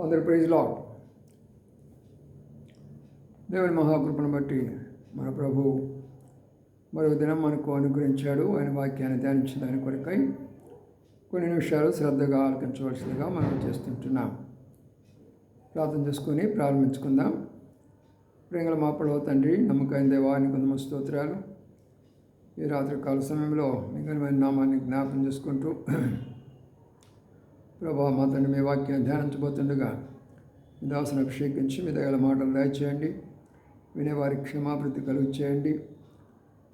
అందరు ప్రైజ్ దేవుని మహాకృపను బట్టి మన ప్రభు మరో దినం మనకు అనుగ్రహించాడు. ఆయన వాక్యాన్ని ధ్యానించడానికి కొరకై కొన్ని నిమిషాలు శ్రద్ధగా ఆలకించవలసిందిగా మనం చేస్తుంటున్నాం. ప్రార్థన చేసుకొని ప్రారంభించుకుందాం. ప్రేంగల మాపడవ తండ్రి నమ్మకైన దేవాన్ని కొంతమంది స్తోత్రాలు. ఈ రాత్రి కాల సమయంలో మిగిలిన నామాన్ని జ్ఞాపం చేసుకుంటూ ప్రభా మా మీ వాక్యాన్ని ధ్యానించబోతుండగా మీ దాసును అభిషేకించి మీ దగ్గర మాటలు దయచేయండి. వినేవారి క్షమాభివృద్ధి కలుగు చేయండి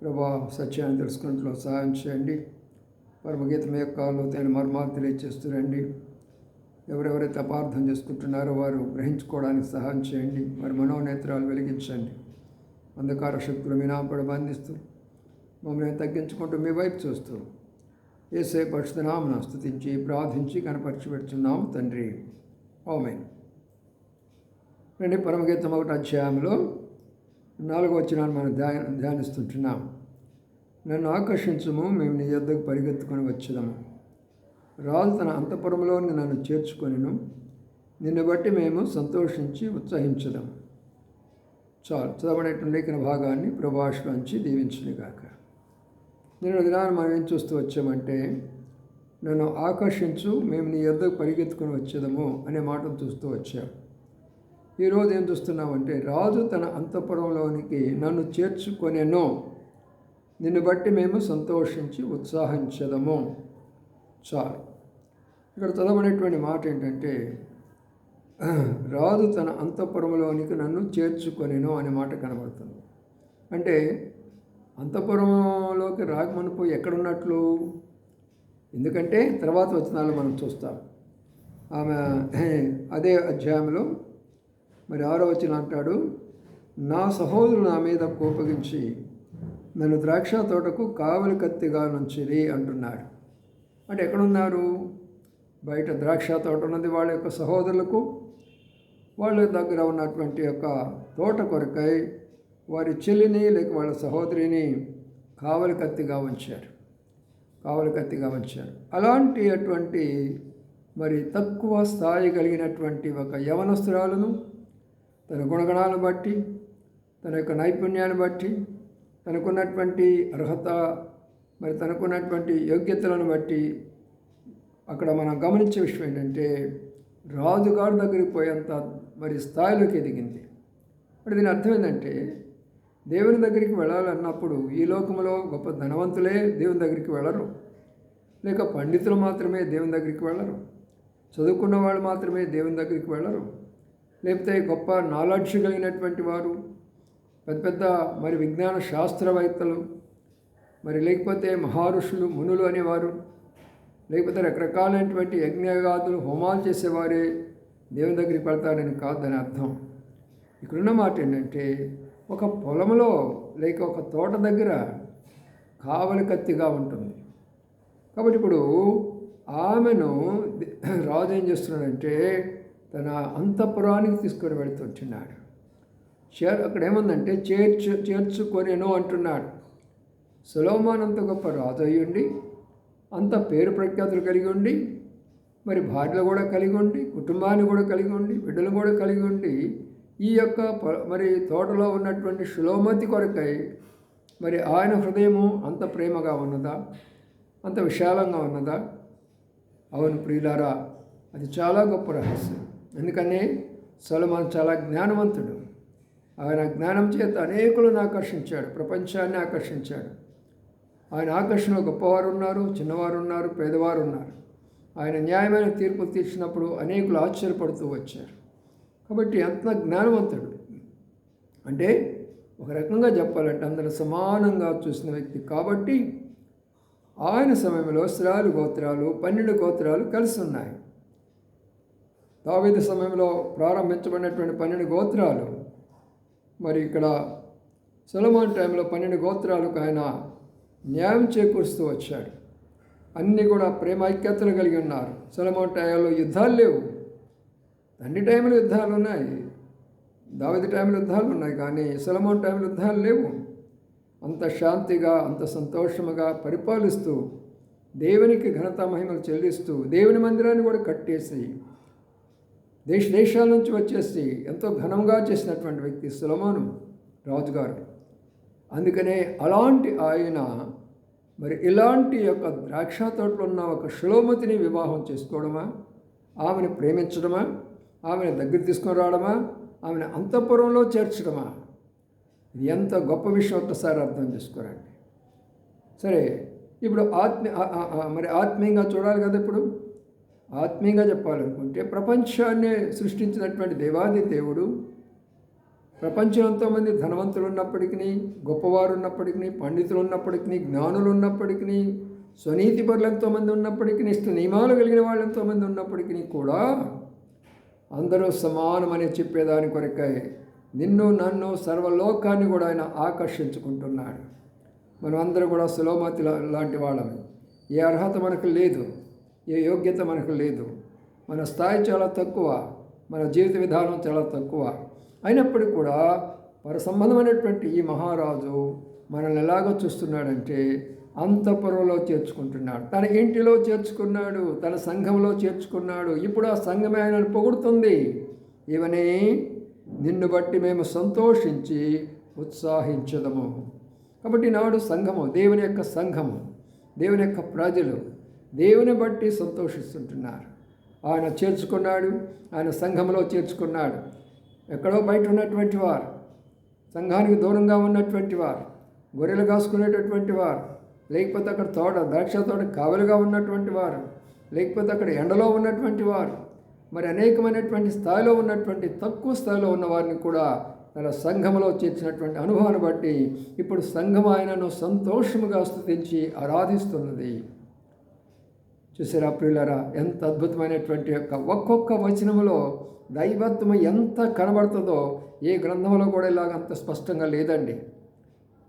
ప్రభా సత్యాన్ని తెలుసుకున్నట్లు సహాయం చేయండి. పరమగీతం యొక్క లోతైన మర్మాలు తెలియచేస్తురండి. ఎవరెవరైతే అపార్థం చేసుకుంటున్నారో వారు గ్రహించుకోవడానికి సహాయం చేయండి. వారి మనోనేత్రాలు వెలిగించండి. అంధకార శక్తులు మీ నాపడ బంధిస్తూ మమ్మల్ని తగ్గించుకుంటూ మీ వైపు చూస్తూ ఏసే పరిశుధనామను స్థుతించి ప్రార్థించి కనపరిచి పెడుతున్నాము తండ్రి. ఓమెన్ రండి పరమగీతం ఒకటి అధ్యాయంలో నాలుగో వచ్చినాన్ని మనం ధ్యాన ధ్యానిస్తుంటున్నాం. నన్ను ఆకర్షించము మేము నీ యొద్దకు పరిగెత్తుకొని వచ్చేదము రాజు తన అంతపురంలోని నన్ను చేర్చుకొనిను నిన్ను బట్టి మేము సంతోషించి ఉత్సహించదాం చాలు చదవనటువంటి లేఖన భాగాన్ని ప్రభాషలోంచి దీవించునిగాక. నేను దినాన్ని మనం ఏం చూస్తూ వచ్చామంటే నన్ను ఆకర్షించు మేము నీ యొద్దకు పరిగెత్తుకొని వచ్చేదము అనే మాటను చూస్తూ వచ్చాం. ఈరోజు ఏం చూస్తున్నామంటే రాజు తన అంతఃపురంలోనికి నన్ను చేర్చుకొనేనో. నిన్ను బట్టి మేము సంతోషించి ఉత్సాహించదము. చాలు. ఇక్కడ చదవనేటువంటి మాట ఏంటంటే రాజు తన అంతఃపురంలోనికి నన్ను చేర్చుకొనేను అనే మాట కనబడుతుంది. అంటే అంతఃపురంలోకి రాకమనుపు ఎక్కడున్నట్లు? ఎందుకంటే తర్వాత వచనాలు మనం చూస్తాం. ఆమె అదే అధ్యాయంలో మరి ఆరో వచ్చిన అంటాడు నా సహోదరులు నా మీద కోపగించి నన్ను ద్రాక్ష తోటకు కావలి కత్తిగా నుంచిరి అంటున్నాడు. అంటే ఎక్కడున్నారు? బయట ద్రాక్ష తోట ఉన్నది వాళ్ళ యొక్క సహోదరులకు వాళ్ళ దగ్గర ఉన్నటువంటి యొక్క తోట కొరకై వారి చెల్లిని లేక వాళ్ళ సహోదరిని కావలి కత్తిగా ఉంచారు కావలి కత్తిగా ఉంచారు అలాంటి అటువంటి మరి తక్కువ స్థాయి కలిగినటువంటి ఒక యవనస్తురాలను తన గుణగణాలను బట్టి తన యొక్క నైపుణ్యాన్ని బట్టి తనకున్నటువంటి అర్హత మరి తనకున్నటువంటి యోగ్యతలను బట్టి అక్కడ మనం గమనించే విషయం ఏంటంటే రాజుగారి దగ్గరికి పోయేంత మరి స్థాయిలోకి ఎదిగింది. మరి దీని అర్థం ఏంటంటే దేవుని దగ్గరికి వెళ్ళాలన్నప్పుడు ఈ లోకంలో గొప్ప ధనవంతులే దేవుని దగ్గరికి వెళ్ళరు. లేక పండితులు మాత్రమే దేవుని దగ్గరికి వెళ్ళరు. చదువుకున్న వాళ్ళు మాత్రమే దేవుని దగ్గరికి వెళ్ళరు. లేకపోతే గొప్ప నాలెడ్జ్ కలిగినటువంటి వారు పెద్ద పెద్ద మరి విజ్ఞాన శాస్త్రవేత్తలు మరి లేకపోతే మహారుషులు మునులు అనేవారు లేకపోతే రకరకాలైనటువంటి యజ్ఞగాదులు హోమాలు చేసేవారే దేవుని దగ్గరికి వెళ్తారని కాదని అర్థం. ఇక్కడున్న మాట ఏంటంటే ఒక పొలంలో లేక ఒక తోట దగ్గర కావలి కత్తిగా ఉంటుంది. కాబట్టి ఇప్పుడు ఆమెను రాజు ఏం చేస్తున్నాడంటే తన అంతఃపురానికి తీసుకొని వెళుతుంటున్నాడు చేర్ అక్కడ ఏముందంటే చేర్చు చేర్చుకొనేను అంటున్నాడు. సులోమాన్ అంత గొప్ప రాజు అయ్యుండి అంత పేరు ప్రఖ్యాతులు కలిగి ఉండి మరి భార్యలు కూడా కలిగి ఉండి కుటుంబాన్ని కూడా కలిగి ఉండి బిడ్డలు కూడా కలిగి ఉండి ఈ యొక్క మరి తోటలో ఉన్నటువంటి శిలోమతి కొరకై మరి ఆయన హృదయము అంత ప్రేమగా ఉన్నదా? అంత విశాలంగా ఉన్నదా? అవును ప్రియులారా అది చాలా గొప్ప రహస్యం. ఎందుకని? సొలమాన్ చాలా జ్ఞానవంతుడు. ఆయన జ్ఞానం చేత అనేకులను ఆకర్షించాడు ప్రపంచాన్ని ఆకర్షించాడు. ఆయన ఆకర్షణలో గొప్పవారు ఉన్నారు చిన్నవారు ఉన్నారు పేదవారు ఉన్నారు ఆయన న్యాయమైన తీర్పు తీర్చినప్పుడు అనేకులు ఆశ్చర్యపడుతూ వచ్చారు. కాబట్టి అంత జ్ఞానవంతుడు. అంటే ఒక రకంగా చెప్పాలంటే అందరూ సమానంగా చూసిన వ్యక్తి. కాబట్టి ఆయన సమయంలో స్త్రాలు గోత్రాలు పన్నెండు గోత్రాలు కలిసి ఉన్నాయి. దావేది సమయంలో ప్రారంభించబడినటువంటి పన్నెండు గోత్రాలు. మరి ఇక్కడ సొలమాన్ టైంలో పన్నెండు గోత్రాలకు ఆయన న్యాయం చేకూరుస్తూ వచ్చాడు. అన్నీ కూడా ప్రేమ ఐక్యతలు కలిగి ఉన్నారు. సొలమాన్ టైంలో యుద్ధాలు లేవు. తండ్రి టైంలో యుద్ధాలు ఉన్నాయి. దావిది టైంలో యుద్ధాలు ఉన్నాయి కానీ సొలమాన్ టైంలో యుద్ధాలు లేవు. అంత శాంతిగా అంత సంతోషముగా పరిపాలిస్తూ దేవునికి ఘనత మహిమలు చెల్లిస్తూ దేవుని మందిరాన్ని కూడా కట్టేసి దేశ దేశాల నుంచి వచ్చేసి ఎంతో ఘనంగా చేసినటువంటి వ్యక్తి సులమాను రాజుగారు. అందుకనే అలాంటి ఆయన మరి ఇలాంటి యొక్క ద్రాక్ష తోటలో ఉన్న ఒక శిలోమతిని వివాహం చేసుకోవడమా? ఆమెను ప్రేమించడమా? ఆమెను దగ్గర తీసుకొని రావడమా? ఆమెను అంతఃపురంలో చేర్చడమా? ఇది ఎంత గొప్ప విషయం ఒక్కసారి అర్థం చేసుకోరండి. సరే ఇప్పుడు ఆత్మీ మరి ఆత్మీయంగా చూడాలి కదా ఇప్పుడు? ఆత్మీయంగా చెప్పాలనుకుంటే ప్రపంచాన్ని సృష్టించినటువంటి దేవాది దేవుడు ప్రపంచం ఎంతోమంది ధనవంతులు ఉన్నప్పటికీ గొప్పవారు ఉన్నప్పటికీ పండితులు ఉన్నప్పటికీ జ్ఞానులు ఉన్నప్పటికీ స్వనీతి పరులు ఎంతోమంది ఉన్నప్పటికీ ఇష్ట నియమాలు కలిగిన వాళ్ళు ఎంతోమంది ఉన్నప్పటికీ కూడా అందరూ సమానమని చెప్పేదాని కొరకై నిన్ను నన్ను సర్వలోకాన్ని కూడా ఆయన ఆకర్షించుకుంటున్నాడు. మనం అందరూ కూడా సులోమతి లాంటి వాళ్ళమే. ఏ అర్హత మనకు లేదు ఏ యోగ్యత మనకు లేదు. మన స్థాయి చాలా తక్కువ మన జీవిత విధానం చాలా తక్కువ. అయినప్పటికీ కూడా పర సంబంధమైనటువంటి ఈ మహారాజు మనల్ని ఎలాగో చూస్తున్నాడంటే అంతఃపురంలో చేర్చుకుంటున్నాడు. తన ఇంటిలో చేర్చుకున్నాడు తన సంఘంలో చేర్చుకున్నాడు. ఇప్పుడు ఆ సంఘమే ఆయనను పొగుడుతుంది. ఇవని నిన్ను బట్టి మేము సంతోషించి ఉత్సాహించదము. కాబట్టి నాడు సంఘము దేవుని యొక్క సంఘము దేవుని యొక్క ప్రజలు దేవుని బట్టి సంతోషిస్తుంటున్నారు. ఆయన చేర్చుకున్నాడు ఆయన సంఘంలో చేర్చుకున్నాడు. ఎక్కడో బయట ఉన్నటువంటి వారు సంఘానికి దూరంగా ఉన్నటువంటి వారు గొర్రెలు కాసుకునేటటువంటి వారు లేకపోతే అక్కడ తోట ద్రాక్ష తోట కావలిగా ఉన్నటువంటి వారు లేకపోతే అక్కడ ఎండలో ఉన్నటువంటి వారు మరి అనేకమైనటువంటి స్థాయిలో ఉన్నటువంటి తక్కువ స్థాయిలో ఉన్న వారిని కూడా తన సంఘంలో చేర్చినటువంటి అనుభవాన్ని బట్టి ఇప్పుడు సంఘం ఆయనను సంతోషముగా స్థుతించి ఆరాధిస్తున్నది. చూసారా ప్రియులరా ఎంత అద్భుతమైనటువంటి యొక్క ఒక్కొక్క వచనములో దైవత్వం ఎంత కనబడుతుందో ఏ గ్రంథంలో కూడా ఇలాగ అంత స్పష్టంగా లేదండి.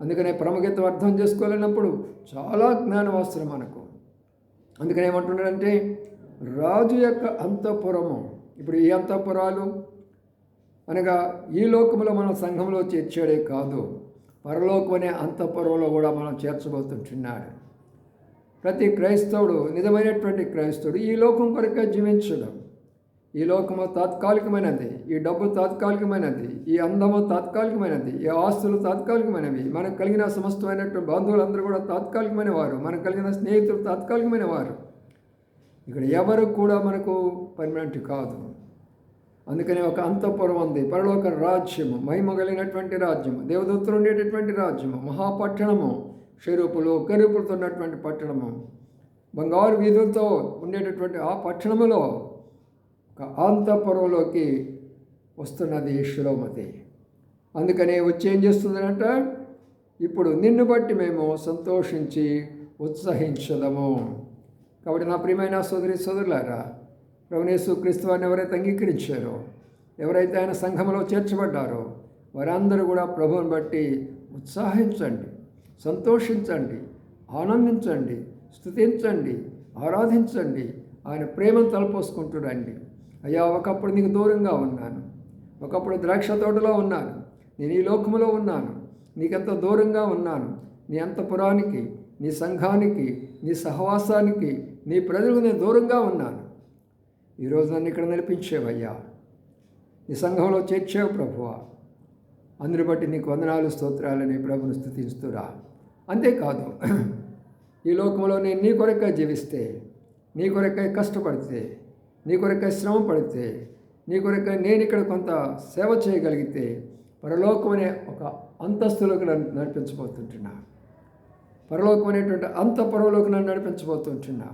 అందుకనే ప్రముఖత అర్థం చేసుకోలేనప్పుడు చాలా జ్ఞానం అవసరం మనకు. అందుకని ఏమంటున్నాడంటే రాజు యొక్క అంతఃపురము ఇప్పుడు ఈ అంతఃపురాలు అనగా ఈ లోకంలో మన సంఘంలో చేర్చాడే కాదు పరలోకం అనే అంతఃపురంలో కూడా మనం చేర్చబోతుంటున్నాడు. ప్రతి క్రైస్తవుడు నిజమైనటువంటి క్రైస్తవుడు ఈ లోకం కొరకే జీవించడం. ఈ లోకము తాత్కాలికమైనది ఈ డబ్బు తాత్కాలికమైనది ఈ అందము తాత్కాలికమైనది ఈ ఆస్తులు తాత్కాలికమైనవి. మనకు కలిగిన సమస్తమైనటువంటి బంధువులందరూ కూడా తాత్కాలికమైన వారు మనకు కలిగిన స్నేహితులు తాత్కాలికమైన వారు ఇక్కడ ఎవరు కూడా మనకు పర్మనెంట్ కాదు. అందుకని ఒక అంతఃపురం ఉంది. పరలోక రాజ్యము మహిమ కలిగినటువంటి రాజ్యము దేవదత్తులు ఉండేటటువంటి రాజ్యము మహాపట్టణము షరూపులు కరుపులతో ఉన్నటువంటి పట్టణము బంగారు వీధులతో ఉండేటటువంటి ఆ పట్టణములో అంతఃపురంలోకి వస్తున్నది శిలోమతి అందుకనే వచ్చి ఏం చేస్తుందంట? ఇప్పుడు నిన్ను బట్టి మేము సంతోషించి ఉత్సహించదము. కాబట్టి నా ప్రియమైన సోదరి సోదరులారా ప్రభునేసు క్రీస్తు వారిని ఎవరైతే అంగీకరించారో ఎవరైతే ఆయన సంఘంలో చేర్చబడ్డారో వారందరూ కూడా ప్రభువుని బట్టి ఉత్సాహించండి సంతోషించండి ఆనందించండి స్థుతించండి ఆరాధించండి ఆయన ప్రేమను తలపోసుకుంటురండి అయ్యా ఒకప్పుడు నీకు దూరంగా ఉన్నాను. ఒకప్పుడు ద్రాక్ష తోటలో ఉన్నాను. నేను ఈ లోకములో ఉన్నాను. నీకెంత దూరంగా ఉన్నాను. నీ అంతపురానికి నీ సంఘానికి నీ సహవాసానికి నీ ప్రజలకు నేను దూరంగా ఉన్నాను. ఈరోజు నన్ను ఇక్కడ నిలిపించేవయ్యా. నీ సంఘంలో చేర్చావు ప్రభువా. అందుని బట్టి నీకు వందనాలు స్తోత్రాలని ప్రభుని స్థుతిస్తురా అంతేకాదు ఈ లోకంలో నేను నీ కొరకే జీవిస్తే నీ కొరకే కష్టపడితే నీ కొరకై శ్రమ పడితే నీ కొరకై నేను ఇక్కడ కొంత సేవ చేయగలిగితే పరలోకం అనే ఒక అంతస్తులోకి నన్ను నడిపించబోతుంటున్నా పరలోకం అనేటువంటి అంతఃపురంలోకి నన్ను నడిపించబోతుంటున్నా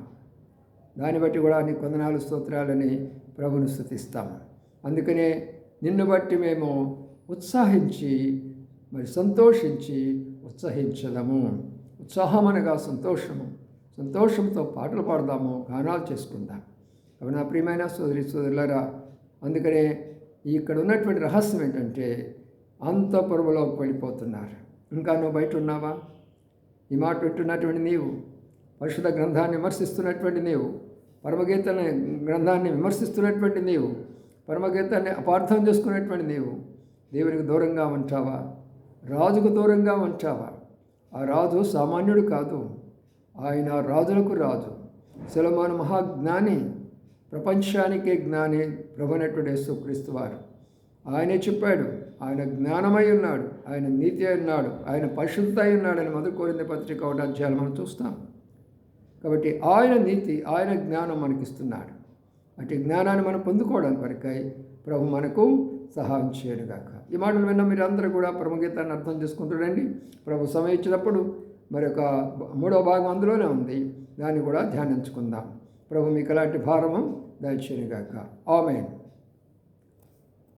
దాన్ని బట్టి కూడా నీ కొందనాలు స్తోత్రాలని ప్రభుని స్థుతిస్తాము అందుకనే నిన్ను బట్టి మేము ఉత్సాహించి మరి సంతోషించి ఉత్సహించదము. ఉత్సాహం అనగా సంతోషము. సంతోషంతో పాటలు పాడదాము గానాలు చేసుకుందాం. అవి నా ప్రియమైన సోదరి సోదరులరా అందుకనే ఇక్కడ ఉన్నటువంటి రహస్యం ఏంటంటే అంత అంతఃపురంలోకి వెళ్ళిపోతున్నారు ఇంకా నువ్వు బయట ఉన్నావా ఈ మాట వింటున్నటువంటి నీవు పరిశుద్ధ గ్రంథాన్ని విమర్శిస్తున్నటువంటి నీవు పరమగీతని గ్రంథాన్ని విమర్శిస్తున్నటువంటి నీవు పరమగీతాన్ని అపార్థం చేసుకున్నటువంటి నీవు దేవునికి దూరంగా ఉంటావా? రాజుకు దూరంగా ఉంటావా? ఆ రాజు సామాన్యుడు కాదు. ఆయన రాజులకు రాజు. సులమాను మహాజ్ఞాని ప్రపంచానికే జ్ఞాని ప్రభునటుడు యేసుక్రీస్తు వారు. ఆయనే చెప్పాడు ఆయన జ్ఞానమై ఉన్నాడు ఆయన నీతి అయి ఉన్నాడు ఆయన పరిశుద్ధ అయి ఉన్నాడని మొదటి కోరింది పత్రిక ఒకటి అధ్యాయాలు మనం చూస్తాం. కాబట్టి ఆయన నీతి ఆయన జ్ఞానం మనకిస్తున్నాడు. అటు జ్ఞానాన్ని మనం పొందుకోవడం కొరకై ప్రభు మనకు సహాయం చేయడుగాక ఈ మాటలు విన్న మీరు అందరూ కూడా పరమగీతాన్ని అర్థం చేసుకుంటారండి ప్రభు సమయం ఇచ్చినప్పుడు మరి ఒక మూడో భాగం అందులోనే ఉంది. దాన్ని కూడా ధ్యానించుకుందాం. ప్రభు మీకు ఎలాంటి భారము దయచేయనుగాక. ఆమెన్.